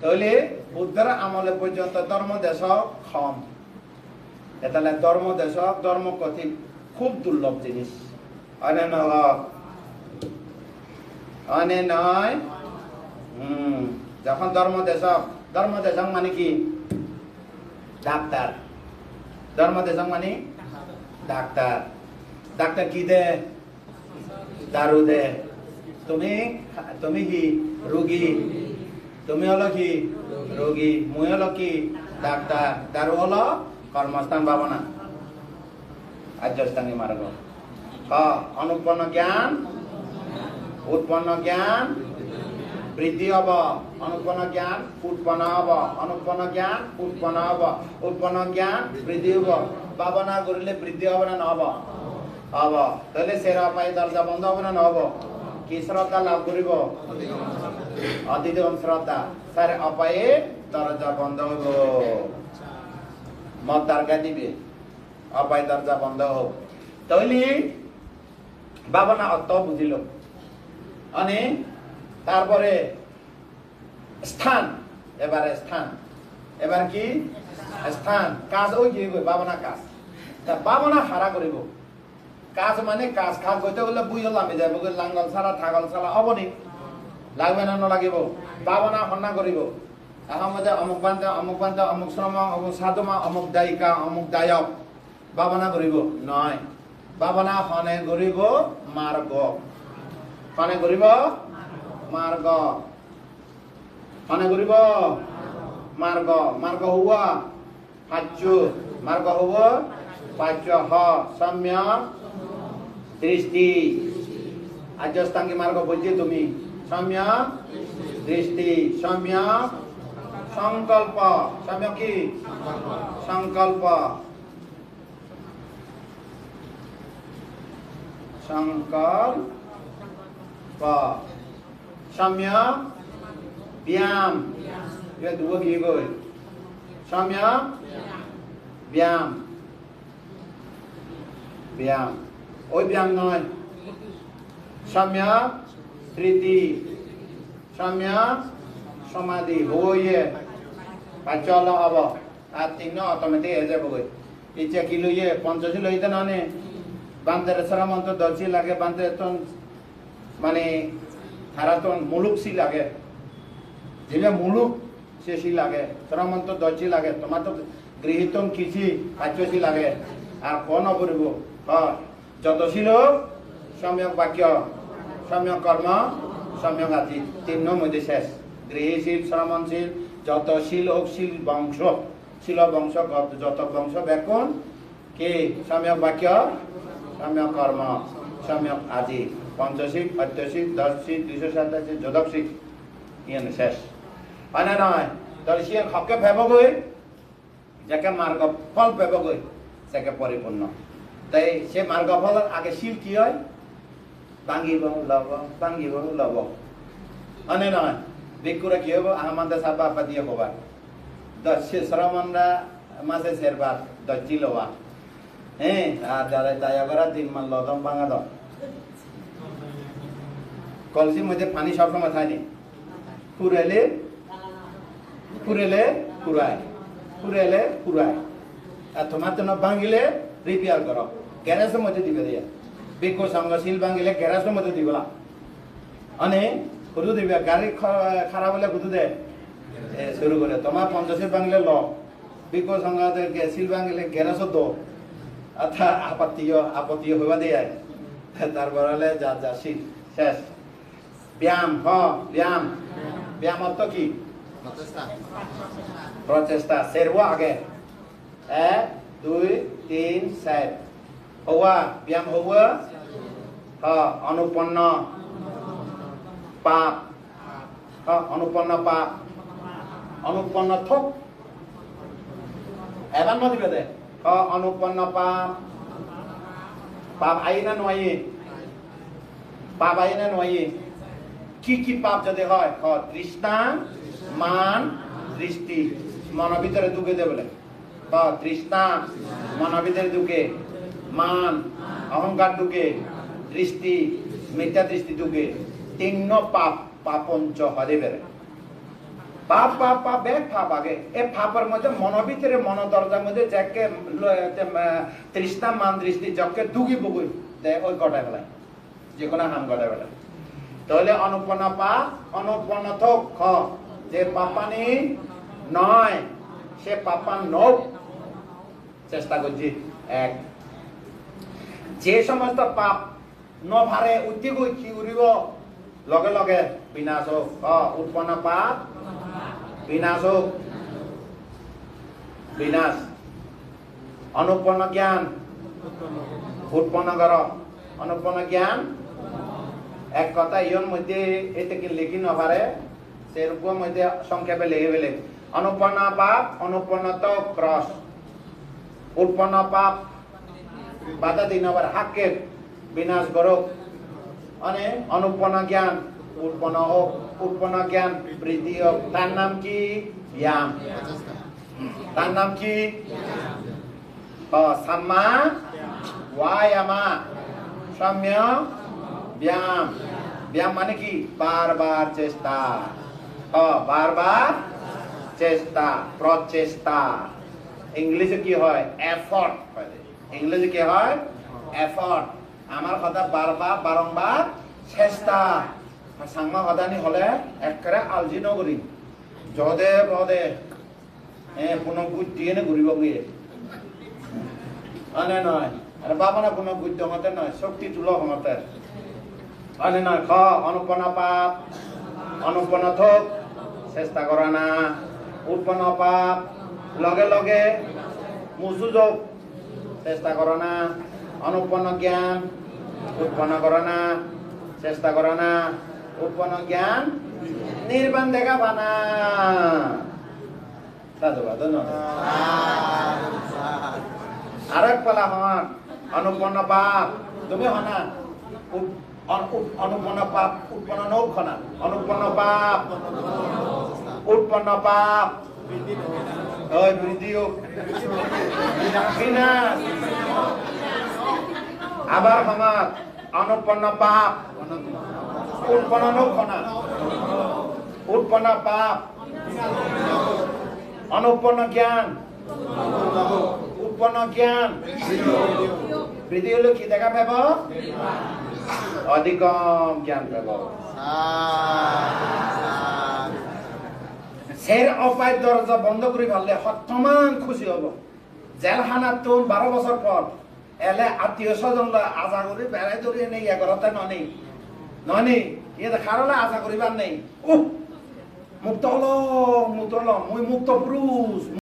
তাহলে বুদ্ধের আমলে পর্যন্ত ধর্ম দেশ ক্ষম এতালে ধর্ম দেশ ধর্ম কথি খুব দুর্লভ জিনিস। অনে অনে নয় হুম, যখন ধর্ম দেশক ধর্ম দেশক মানে কি? ডাক্তার। ধর্ম দেশক মানে? ডাক্তার। ডাক্তার কি দে? দারু দে। তুমি তুমি কি? রোগী? তুমি হলো কি? রোগী। মুই হলো কি? ডাক্তার। দারু হলো কর্মস্থান ভাবনা। আর্যস্থানী মার্গ। হ অনুপন্ন জ্ঞান, উৎপন্ন জ্ঞান, বৃদ্ধি হব। অনুপন্ন জ্ঞান, উৎপন্ন হব। অনুপন্ন জ্ঞান, উৎপন্ন হব। উৎপন্ন জ্ঞান, বৃদ্ধি হব। ভাবনা করিলে বৃদ্ধি হবে না নহব। হব। তাহলে সেরা পাই দরজা বন্ধ হবে না নহব? কি শ্রদ্ধা লাভ করিব? অতিদিগম শ্রদ্ধা স্যার অপায়ে দরজা বন্ধ হইব। মত দারগা দিবে। অপায় দরজা বন্ধ হোক তাহলে ভাবনা অর্থ বুঝিল। মানে তারপরে স্থান, এবারে স্থান। এবার কি? স্থান। কাজ ওই কি ভাবনা কাজ। তা ভাবনা হারা করিব। কাজ মানে কাজ। কাজ করতে গেলে বুঝ লামে যাব লাঙ্গল ছাড়া, থাগল ছাড়া হবনি। লাগবে না নালাগিব পাব না সন্না করিব আহমদে অমুক পান্তে অমুক পান্তে অমুক শ্রম অমুক সাধমা অমুক দায়িকা অমুক দায়ক। বাবনা করিব নয় বাবনা হনে করিব মার্গ হনে করিব মার্গ হনে করিব মার্গ মার্গ হব পাচ্চু মার্গ হব পাঁচ হ সম্য দৃষ্টি। আজ্যস্তাঙ্গি মার্গ বলছি তুমি। সম্যক দৃষ্টি সম্যক সংকল্প সম্যক কি? সংকল্প। সংকল্প। সম্যক ব্যায়াম। এটা দুটো কি কই সম্যক ব্যায়াম। ব্যায়াম। ওই ব্যায়াম নয়। সম্যক স্মৃতি সম্যক সমাধি হইয়ে পাচল হব। আর তিন অটোমেটিক হয়ে যাব ইচ্ছা কি লইয়ে? পঞ্চশী লইতে নানে। বান্ধের শ্রমন্ত দর্শি লাগে বান্ধে তন মানে হারাতন মুলুক সি লাগে। যেটা মুলুক সে সি লাগে শ্রমন্ত দর্শি লাগে তোমার তো গৃহীতন কিছু পাচশী লাগে। আর কোন অপরিব হয় যতশীল সম্যক বাক্য। সম্যক কর্ম সম্যক আদি। তিন মধ্যে শেষ। গৃহশীল শ্রমণশীল যত শীল হোক শীল বংশ, শিল বংশ যত বংশ ব্যাকরণ কে? সম্যক বাক্য সম্যক কর্ম সম্যক আদি। পঞ্চশিক অত্যশিক দশশিক দুইশো সাতাশি যদশিক ইয়ে শেষ। হয় না নয় তাহলে সে হকে ভেবগৈ, যাকে মার্গ ফল ভেবগৈ সেকে পরিপূর্ণ। তাই সে মার্গ ফলের আগে শিল কি হয়? ভাঙিব লব ভাঙিব লব হয় নয় ভিক্ষুরা কি হব আমাদের সাবা দশ শ্রমণরা মাসে শেরবার দশটি লবা হ্যাঁ আর মধ্যে পানি তোমার জন্য ভাঙিলে রিপেয়ার করো গ্যারেজের মধ্যে দিবে দিয়া বিকো সঙ্গ শিল ভাঙিলে গ্যারেজের মধ্যে দিবলা মানে কুদু দিবে গাড়ি খারাপ হলে কুদু দে। শুরু করে। তোমার পঞ্চাশে ভাঙলে ল। বিকো সঙ্গ শিল ভাঙিলে গ্যারেজও দো। অর্থাৎ আপত্তিও আপত্তিও হইবা দিয়ে তারপর হলে যা যা শিল। শেষ। ব্যায়াম হ ব্যায়াম। ব্যায়াম অর্থ কি? প্রচেষ্টা। সেরবো আগে। এক দুই তিন চার। হওয়া ব্যায়াম হওয়া হ, অনুপন্ন পাপ হ, অনুপন্ন পাপ অনুপন্ন থোক। এবার নদিবে দে হ, অনুপন্ন পাপ পাপ আই না নয়। পাপ আই না নয়। কি কি পাপ যদি হয়? হ, তৃষ্ণা, মান, দৃষ্টি। মন ভিতরে ঢুকে দেবে বলে। হ, তৃষ্ণা, মন ভিতরে ঢুকে মান, অহংকার ঢুকে দৃষ্টি, মিথ্যা দৃষ্টি ঢুকে তিন্ন পাপ, পাপঞ্চ হরে বেড়ে পাপ পাপ পাপ ব্যাগ ফাপ আগে। এ ফাপের মধ্যে মন ভিতরে মন দরজার মধ্যে যাকে তৃষ্ণা, মান দৃষ্টি যকে দুগি বুগুই দেয় ওই গটায় বেলায় যে কোনো হাম গটায় বেলায় তাহলে অনুপন্ন পাপ অনুপন্ন থোক, খ। যে পাপানি নয়, সে পাপান নোক চেষ্টা করছি। এক। যে সমস্ত পাপ নভারে উঠি গৈ কি উৰিব? লগে লগে বিনাশ হোক উৎপন্ন পাপ বিনাশ হোক বিনাশ। অনুপন্ন জ্ঞান। উৎপন্ন কর অনুপন্ন জ্ঞান। এক কথা, ইয়ন মধ্যে এতে কি লিখি নভারে সেরকম মধ্যে সংক্ষেপে লিখে ফেলে অনুপন্ন পাপ অনুপন্ন তো ক্রস উৎপন্ন পাপ বাধা দিন আবার হাকে। বিনাশ করুক মানে অনুপন্ন জ্ঞান উৎপন্ন হোক উৎপন্ন জ্ঞান বৃদ্ধি হোক তার নাম কি? ব্যায়াম। তার নাম কি? 어, সাম্মা। ওয়ায়ামা সাম্য। ব্যায়াম। ব্যায়াম মানে কি? বারবার চেষ্টা। 어, বারবার চেষ্টা প্রচেষ্টা ইংলিশে কি হয়? এফর্ট ইংলিশে কি হয়? এফর্ট আমার কথা বারবার, বারংবার, চেষ্টা। সাংমা সদানি হলে একেবাৰে আলজি নকৰি যদে পদে এ কোনো বুদ্ধিয়ে ঘূৰিব গিয়ে আনে নয় আরে বাবা না কোনো বুদ্ধ মতে নয় শক্তি তুলো মতে। আনে নয় খ অনুপন্ন পাপ অনুপন্ন থোক, চেষ্টা কৰা না। উৎপন্ন পাপ, লগে লগে মুসুযোগ চেষ্টা করো না। অনুপন্ন জ্ঞান উৎপন্ন করো না, চেষ্টা করো না। উৎপন্ন জ্ঞান নির্বাণ দেখা বানা সাধুবাদ, ধন্যবাদ। আরেক পালা হন অনুপন্ন পাপ। তুমি হনা অনুপন্ন পাপ, উৎপন্ন নৌ খনা অনুপন্ন পাপ, উৎপন্ন পাপ। ওই বৃদ্ধি হোক। বিনাশ আবার সমাজ অনুপন্ন পাপ উৎপন্ন নৌ খনা উৎপন্ন পাপ অনুপন্ন জ্ঞান উৎপন্ন জ্ঞান বৃদ্ধি হলে কি দেখা পাব অধিকম জ্ঞান পাব সের অপায় দরজা বন্ধ করে ফেললে সত্যমান খুশি হব জেলখানাত তো বারো বছর পর এলে আত্মীয় স্বজন আশা করে, বেড়াই ধরে এনে ইয়ে করতে ননি। ননি ইয়ে খারলে আশা করিবার নেই। উহ! মুক্ত হলো মুক্ত হলো, মুই মুক্ত পুরুষ